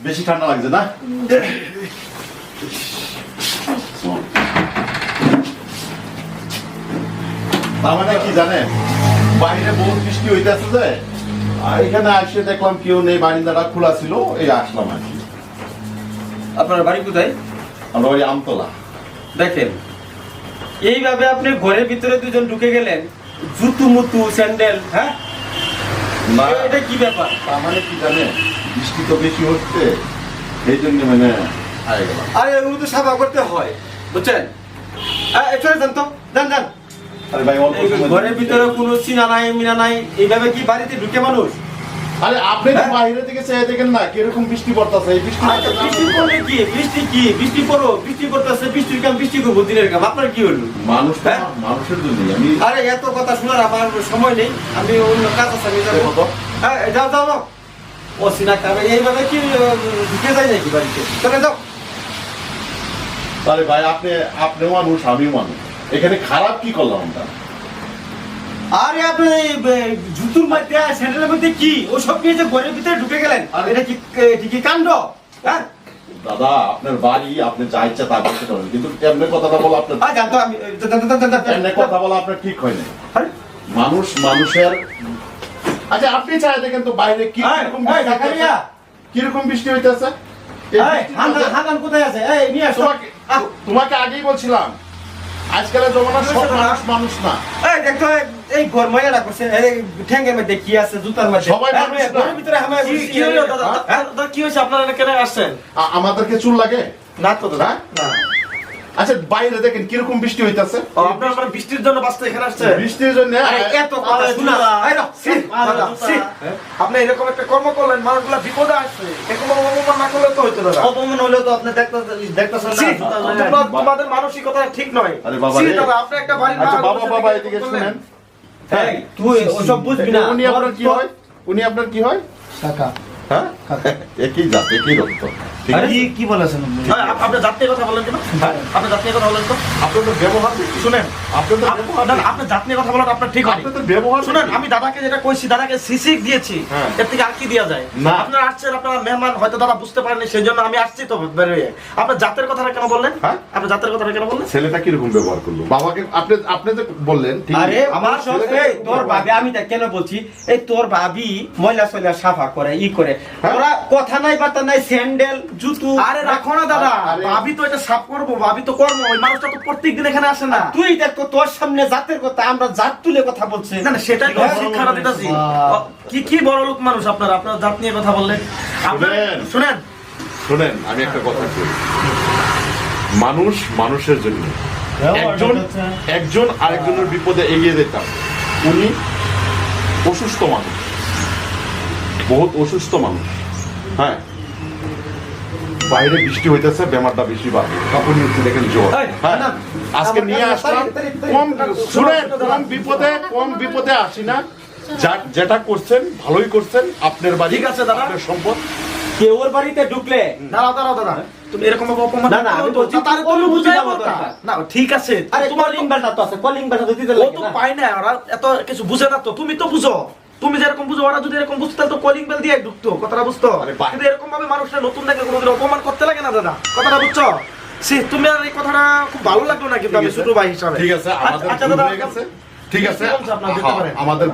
বেশি ঠান্ডা লাগছে না? তার মানে কি জানেন বাইরে বহুত বৃষ্টি হইতেছে যে আর এখানে আসে দেখলাম কেউ নেই বারিন্দাটা খোলা ছিল এই আসলাম আর কি। আপনার বাড়ি কোথায়? আমরা ওই আমতলা। দেখেন এইভাবে আপনি ঘরের ভিতরে দুজন ঢুকে গেলেন জুতু মুতু স্যান্ডেল হ্যাঁ? এটা কি ব্যাপার? তার মানে কি জানেন বৃষ্টি তো বেশি হচ্ছে সেই জন্য মানে আগে গেলাম। আরে ও তো সাফা করতে হয় বুঝছেন? চলে যান তো যান যান। আরে ভাই অল্প ঘরের ভিতরে কোনো চিনা নাই মিনা নাই এইভাবে কি বাড়িতে ঢুকে মানুষ? আরে আপনি তো হ্যাঁ? বাইরে থেকে চেয়ে দেখেন না কীরকম বৃষ্টি পড়তেছে এই বৃষ্টি আচ্ছা বৃষ্টি পড়লে কি? বৃষ্টি কি? বৃষ্টি পড়ো বৃষ্টি পড়তেছে বৃষ্টির কাম বৃষ্টি করব দিনের কাম আপনার কি হলো? মানুষ হ্যাঁ? মানুষের জন্য আমি আরে এত কথা শোনার আমার সময় নেই আমি অন্য কাজ আছে আমি যাব। হ্যাঁ যাও যাও। সিনা এইভাবে কি ঢুকে যায় নাকি বাড়িতে? চলে যাও। আরে ভাই আপনি আপনি মানুষ মানুষ। এখানে খারাপ কি করলাম আমরা? আরে আপনি জুতুর মধ্যে স্যান্ডেলের মধ্যে কি? ও সব নিয়ে যে ঘরের ভিতরে ঢুকে গেলেন। আরে- এটা কি কি কাণ্ড? হ্যাঁ? দাদা আপনার বাড়ি আপনি যা ইচ্ছা তা করতে পারেন কিন্তু এমনি কথাটা বলা আপনার জানতো আমি। এমনি কথা বলা আপনার ঠিক হয় না মানুষ মানুষের আচ্ছা আপনি চাই দেখেন তো বাইরে কি এই, বৃষ্টি হইতেছে? কোথায় আছে? এই নিয়ে তোমাকে তোমাকে আগেই বলছিলাম আজকালের জমানা সব মানুষ মানুষ না। এই এই- এই ঘর ময়লা করছে এই ঠ্যাঙ্গের মধ্যে কি আছে জুতার মধ্যে? সবাই এই, ঘরের ভিতরে হামায় কি হলো দাদা? হ্যাঁ? দাদা, কি হয়েছে? আপনারা আসছেন? আমাদেরকে চুল লাগে? না তো দাদা। হ্যাঁ? না। আচ্ছা বাইরে দেখেন কীরকম বৃষ্টি হইতাছে? আপনারা বৃষ্টির জন্য বাঁচতে এখানে আসছেন বৃষ্টির জন্য এত কথা শোনা এই নাও, ছি, দাদা, আপনি এরকম একটা কর্ম করলেন মানুষগুলা বিপদে আসছে। এরকম অপমান না করলে তো হইতো দাদা অপমান হলেও তো আপনি দেখতে দেখতেছেন না তোমাদের মানসিকতা ঠিক নয়। আরে বাবা। আপনি একটা বাড়ির আচ্ছা বাবা বাবা এদিকে শুনেন। এই, তুই ওসব বুঝবি না। উনি আপনার কি হয়? উনি আপনার কি হয়? হ্যাঁ? একই জাত একই রক্ত। ঠিক আছে? কি কি বলেছেন আপনি? হ্যাঁ, আপনি জাতীয় কথা বলেন কেন আপনি জাতীয় কথা বলেন তো। আপনাদের ব্যবহার শুনেন আপনাদের আপ- ব্যবহার না, না, দেখি। আপনি জাতীয় কথা বলেন আপনার ঠিক হয় ব্যবহার শুনেন আমি দাদাকে যেটা কইছি দাদাকে সিসি দিয়েছি। হ্যাঁ। এর থেকে আর কি দেওয়া যায়? না। আপনারা আসছেন আপনারা মেহমান হয়তো দাদা বুঝতে পারেননি সেই জন্য আমি আসছি তো বেরোয় আপনার জাতের কথাটা কেন বললেন? হ্যাঁ? আপনার জাতের কথাটা কেন বললেন? ছেলেটা কীরকম ব্যবহার করল? বাবাকে আপনি আপনি যে বললেন ঠিক আরে আমার কীরকম তোর ভাবি আমি তা কেন বলছি? এই তোর ভাবি ময়লা সয়লা সাফা করে ই করে হ্যাঁ? ওরা কথা নাই বার্তা নাই স্যান্ডেল জুতু। আরে রাখো না দাদা। ভাবি তো এটা সাফ করব ভাবি তো কর্ম ওই মানুষটা তো প্রত্যেক দিন এখানে আসে না। তুই দেখো তোর সামনে জাতের কথা আমরা জাত তুলে কথা বলছি। না না সেটাই তো হ্যাঁ? শিক্ষাটা দিতেছি। কি কি বড় লোক মানুষ আপনারা? আপনারা জাত নিয়ে কথা বললেন। আপনারা শুনেন। শুনেন। আমি একটা কথা বলি মানুষ মানুষের জন্য। একজন একজন আরেকজনের বিপদে এগিয়ে যেতাম। উনি অসুস্থ মানুষ। বহুত অসুস্থ মানুষ। হ্যাঁ? বাইরে বৃষ্টি হইতেছে বেমারটা বেশি বাড়বে তখন হচ্ছে দেখেন এই, হ্যাঁ? আজকে নিয়ে আসলাম। কম শুনেন কম বিপদে কম বিপদে আসি না। যা- যেটা করছেন ভালোই করছেন। আপনার বাড়ি ঠিক আছে, দাদা। আপনার সম্পদ। কেউ ওর বাড়িতে ঢুকলে দাঁড়াও দাঁড়াও দাদা তুমি এরকম অপমান না, না, আমি বলছি, তারে অনুভূতি বুঝাই। না ঠিক আছে আরে তোমার বেলটা তো আছে কলিং বেলটা তো দিতে ও তো পায় না ওরা এত কিছু বুঝে না তো তুমি তো বুঝো। তুমি যেরকম বুঝো ওরা যদি এরকম বুঝতে তাহলে তো কলিং বেল দিয়ে ঢুকতো কথাটা বুঝতো। কিন্তু এরকম ভাবে মানুষরা নতুন দেখে কোনোদিন অপমান করতে লাগে না দাদা? কথাটা বুঝছ? সে তুমি আর এই কথাটা খুব ভালো লাগল না কিন্তু আমি ছোট ভাই হিসাবে। ঠিক আছে আমাদের আচ্ছা দাদা ঠিক আছে। আমাদের